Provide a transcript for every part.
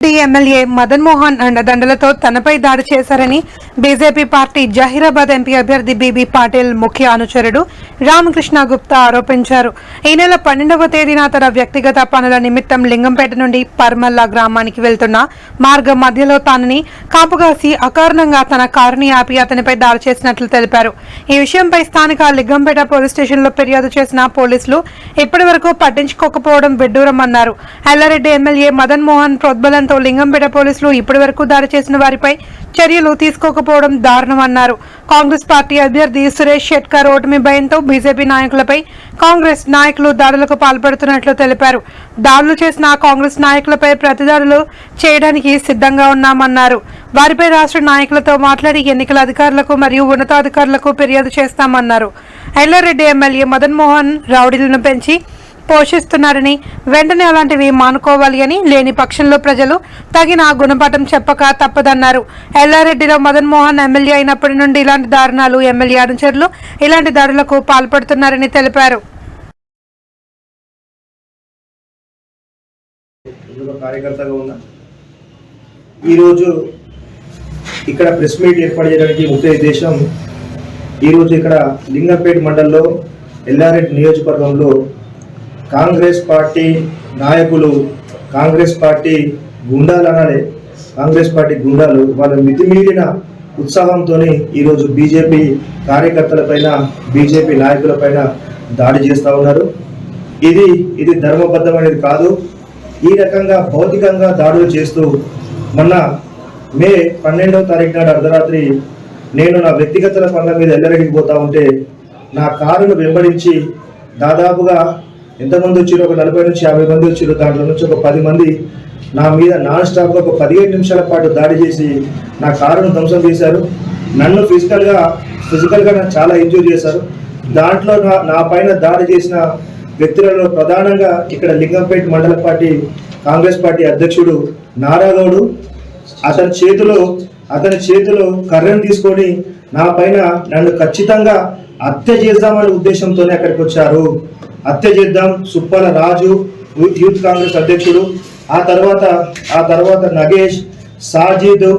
MLA Madan Mohan అండదండలతో తనపై దాడి చేశారని బీజేపీ పార్టీ జహీరాబాద్ ఎంపీ అభ్యర్థి బీబీ పాటిల్ ముఖ్య అనుచరుడు రామకృష్ణ గుప్తా ఆరోపించారు. ఈ నెల పన్నెండవ తేదీన తన వ్యక్తిగత పనుల నిమిత్తం లింగంపేట నుండి పర్మల్ల గ్రామానికి వెళ్తున్న మార్గం మధ్యలో తనని కాపుగాసి అకారణంగా తన కారుని ఆపి అతనిపై దాడి చేసినట్లు తెలిపారు. ఈ విషయంపై స్థానిక లింగంపేట పోలీస్ స్టేషన్లో ఫిర్యాదు చేసిన పోలీసులు ఇప్పటి వరకు పట్టించుకోకపోవడం విడ్డూరమన్నారు. ఎల్లారెడ్డి ఎమ్మెల్యే మదన్ మోహన్ ప్రోద్బలంతో లింగంపేట పోలీసులు ఇప్పటి వరకు దాడి చేసిన వారిపై చర్యలు తీసుకోకపోవడం దారుణమన్నారు. కాంగ్రెస్ పార్టీ అభ్యర్థి సురేష్ షెట్కర్ ఓటమి భయంతో బీజేపీ నాయకులపై కాంగ్రెస్ నాయకులు దాడులకు పాల్పడుతున్నట్లు తెలిపారు. దాడులు చేసిన కాంగ్రెస్ నాయకులపై ప్రతిదాడులు చేయడానికి సిద్ధంగా ఉన్నామన్నారు. వారిపై రాష్ట్ర నాయకులతో మాట్లాడి ఎన్నికల అధికారులకు మరియు ఉన్నతాధికారులకు ఫిర్యాదు చేస్తామన్నారు. ఎల్లారెడ్డి ఎమ్మెల్యే మదన్ మోహన్ రౌడీలను పెంచి పోషిస్తున్నారని వెంటనే అలాంటివి మానుకోవాలి అని లేని పక్షంలో ప్రజలు తగిన గుణపాఠం చెప్పక తప్పదన్నారు. ఎల్లారెడ్డిలో మదన్ మోహన్ ఎమ్మెల్యే అయినప్పటి నుండి ఇలాంటి దారుణాలు ఎమ్మెల్యే అనుచరులు ఇలాంటి దాడులకు పాల్పడుతున్నారని తెలిపారు. కార్యకర్తగా ఉన్నా ఈరోజు ఇక్కడ ప్రెస్ మీట్ ఏర్పాటు చేయడానికి ముఖ్య ఉద్దేశం ఈరోజు ఇక్కడ లింగంపేట మండలంలో ఎల్లారెడ్డి నియోజకవర్గంలో కాంగ్రెస్ పార్టీ నాయకులు కాంగ్రెస్ పార్టీ గుండాలు అనాలి కాంగ్రెస్ పార్టీ గుండాలు వాళ్ళ మితిమీరిన ఉత్సాహంతో ఈరోజు బీజేపీ కార్యకర్తలపైన బీజేపీ నాయకులపైన దాడి చేస్తూ ఉన్నారు. ఇది ఇది ధర్మబద్ధమైనది కాదు. ఈ రకంగా భౌతికంగా దాడులు చేస్తూ మొన్న మే పన్నెండవ తారీఖు నాడు అర్ధరాత్రి నేను నా వ్యక్తిగత పనుల మీద ఎల్లరెడ్డికి పోతా ఉంటే నా కారును వెంబడించి దాదాపుగా ఎంతమంది వచ్చారు ఒక నలభై నుంచి యాభై మంది వచ్చారు దాంట్లో నుంచి ఒక పది మంది నా మీద నాన్ స్టాప్గా ఒక పదిహేను నిమిషాల పాటు దాడి చేసి నా కారును ధ్వంసం చేశారు. నన్ను ఫిజికల్గా ఫిజికల్గా నాకు చాలా ఎంజాయ్ చేశారు. దాంట్లో నా నా పైన దాడి చేసిన వ్యక్తులలో ప్రధానంగా ఇక్కడ లింగంపేట మండల పార్టీ కాంగ్రెస్ పార్టీ అధ్యక్షుడు నారాగౌడు. అతని చేతిలో అతని చేతిలో కర్రను తీసుకొని నా పైన నన్ను ఖచ్చితంగా హత్య చేద్దామనే ఉద్దేశంతోనే అక్కడికి వచ్చారు. హత్య చేద్దాం. సుప్పల రాజు యూత్- కాంగ్రెస్ అధ్యక్షుడు. ఆ తర్వాత ఆ తర్వాత నగేష్ సాజిద్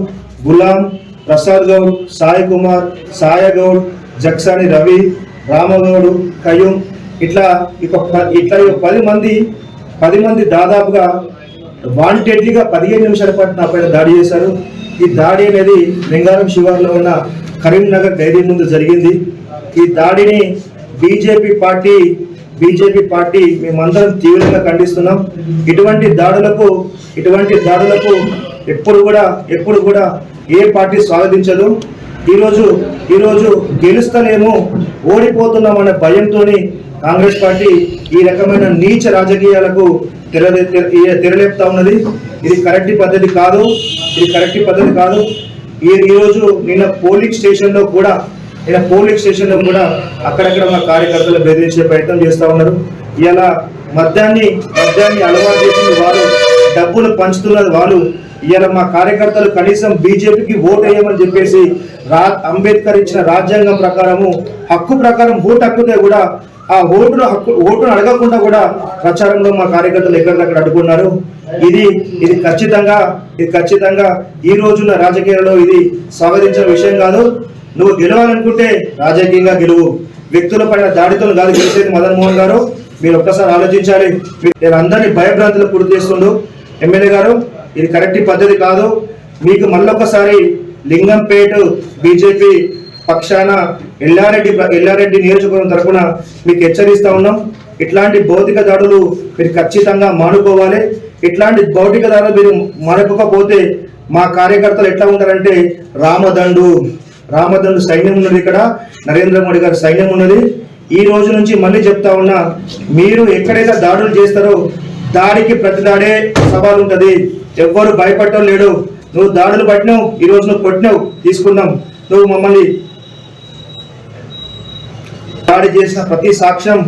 గులాం ప్రసాద్ గౌడ్ సాయి కుమార్ సాయగౌడ్ జక్సాని రవి రామగౌడు కయూం ఇట్లా ఇక ఇట్లా ఇక పది మంది పది మంది దాదాపుగా వాంటెడ్లీగా పదిహేను నిమిషాల పాటు నా పైన దాడి చేశారు. ఈ దాడి అనేది లింగారం శివార్లో ఉన్న కరీంనగర్ డైరీ ముందు జరిగింది. ఈ దాడిని బీజేపీ పార్టీ బీజేపీ పార్టీ మేమందరం తీవ్రంగా ఖండిస్తున్నాం. ఇటువంటి దాడులకు ఇటువంటి దాడులకు ఎప్పుడు కూడా ఎప్పుడు కూడా ఏ పార్టీ స్వాగతించదు. ఈరోజు ఈరోజు గెలుస్తలేము ఓడిపోతున్నామనే భయంతో కాంగ్రెస్ పార్టీ ఈ రకమైన నీచ రాజకీయాలకు తెరలే తెరలేపుతా ఉన్నది. ఇది కరెక్ట్ పద్ధతి కాదు. ఇది కరెక్ట్ పద్ధతి కాదు. ఈ ఈరోజు నిన్న పోలింగ్ స్టేషన్లో కూడా ఇలా పోలింగ్ స్టేషన్లో కూడా అక్కడక్కడ మా కార్యకర్తలు బెదిరించే ప్రయత్నం చేస్తూ ఉన్నారు. ఇలా మద్యాన్ని మద్యాన్ని అలవాటు చేసిన వారు డబ్బులు పంచుతున్నది వాళ్ళు ఇలా మా కార్యకర్తలు కనీసం బీజేపీకి ఓటు వేయమని చెప్పేసి రా అంబేద్కర్ ఇచ్చిన రాజ్యాంగం ప్రకారము హక్కు ప్రకారం ఓటు హక్కుతే కూడా ఆ ఓటును హక్కు ఓటును అడగకుండా కూడా ప్రచారంలో మా కార్యకర్తలు ఎక్కడికక్కడ అడ్డుకున్నారు. ఇది ఇది ఖచ్చితంగా ఇది ఖచ్చితంగా ఈ రోజున్న రాజకీయాల్లో ఇది స్వాగతించిన విషయం కాదు. నువ్వు గెలవాలనుకుంటే రాజకీయంగా గెలువు. వ్యక్తుల పైన దాడితో కాదు గెలిచేది మదన్ మోహన్ గారు. మీరు ఒక్కసారి ఆలోచించాలి. నేను అందరినీ భయభ్రాంతులు పూర్తి చేస్తుండు ఎమ్మెల్యే గారు ఇది కరెక్ట్ పద్ధతి కాదు. మీకు మళ్ళొకసారి లింగంపేట బీజేపీ పక్షాన ఎల్లారెడ్డి ఎల్లారెడ్డి నియోజకవర్గం తరఫున మీకు హెచ్చరిస్తా ఉన్నాం. ఇట్లాంటి భౌతిక దాడులు మీరు ఖచ్చితంగా మానుకోవాలి. ఇట్లాంటి భౌతిక దాడులు మీరు మానుకోకపోతే మా కార్యకర్తలు ఎట్లా ఉంటారంటే రామదండు రామదండు సైన్యం ఉన్నది ఇక్కడ నరేంద్ర మోడీ గారి సైన్యం ఉన్నది. ఈ రోజు నుంచి మళ్ళీ చెప్తా ఉన్నా మీరు ఎక్కడైతే దాడులు చేస్తారో దాడికి ప్రతి దాడే సవాల్ ఉంటుంది. ఎవ్వరు భయపడటం లేడు నువ్వు దాడులు పట్టినావు ఈ రోజు నువ్వు కొట్టినావు తీసుకున్నాం నువ్వు మమ్మల్ని దాడి చేసిన ప్రతి సాక్ష్యం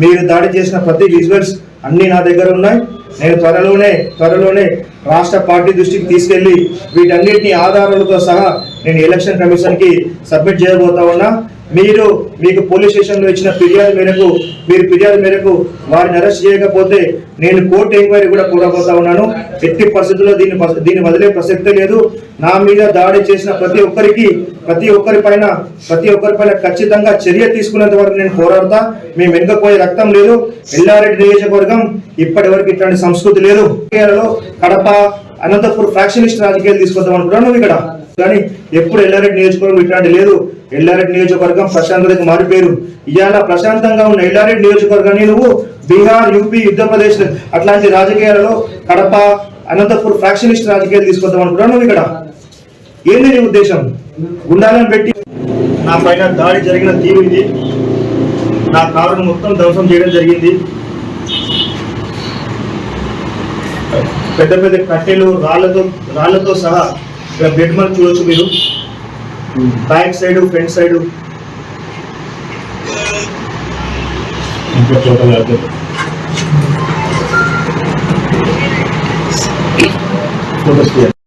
మీరు దాడి చేసిన ప్రతి విజువల్స్ అన్ని నా దగ్గర ఉన్నాయి. నేను త్వరలోనే త్వరలోనే రాష్ట్ర పార్టీ దృష్టికి తీసుకెళ్ళి వీటన్నిటిని ఆధారాలతో సహా నేను ఎలక్షన్ కమిషన్కి సబ్మిట్ చేయబోతా ఉన్నా. మీరు మీకు పోలీస్ స్టేషన్లో ఇచ్చిన ఫిర్యాదు మేరకు మీరు ఫిర్యాదు మేరకు వారిని అరెస్ట్ చేయకపోతే నేను కోర్టు ఎంక్వైరీ కూడా కూడబోతా ఉన్నాను. ఎట్టి పరిస్థితుల్లో దీన్ని దీన్ని వదిలే ప్రసక్తే లేదు. నా మీద దాడి చేసిన ప్రతి ఒక్కరికి ప్రతి ఒక్కరి పైన ప్రతి ఒక్కరి పైన ఖచ్చితంగా చర్య తీసుకునేంత వరకు నేను పోరాడతా. మేము వెనుకపోయే రక్తం లేదు. ఎల్లారెడ్డి నియోజకవర్గం ఇప్పటి వరకు ఇట్లాంటి సంస్కృతి లేదు. కడప అనంతపూర్ ఫ్యాక్షనిస్ట్ రాజకీయాలు తీసుకొద్దాం అనుకున్నాను నువ్వు ఇక్కడ. కానీ ఎప్పుడు ఎల్లారెడ్డి నియోజకవర్గం ఇట్లాంటి లేదు. ఎల్లారెడ్డి నియోజకవర్గం ప్రశాంతతకు మారిపోయారు. ఇవాళ ప్రశాంతంగా ఉన్న ఎల్లారెడ్డి నియోజకవర్గాన్ని నువ్వు బీహార్ యూపీ ఉత్తరప్రదేశ్ అట్లాంటి రాజకీయాలలో కడప అనంతపూర్ ఫ్యాక్షనిస్ట్ రాజకీయాలు తీసుకొద్దాం అనుకున్నాను నువ్వు ఇక్కడ. ఏంది నీ ఉద్దేశం? గుండాలను పెట్టి నా పైన దాడి జరిగిన తీరు ఇది నా కారును మొత్తం ధ్వంసం చేయడం జరిగింది. పెద్ద పెద్ద కట్టెలు రాళ్ళతో రాళ్ళతో సహా ఇక్కడ బెడ్ మనం చూడొచ్చు మీరు. Back side front side. ఇంకా Lo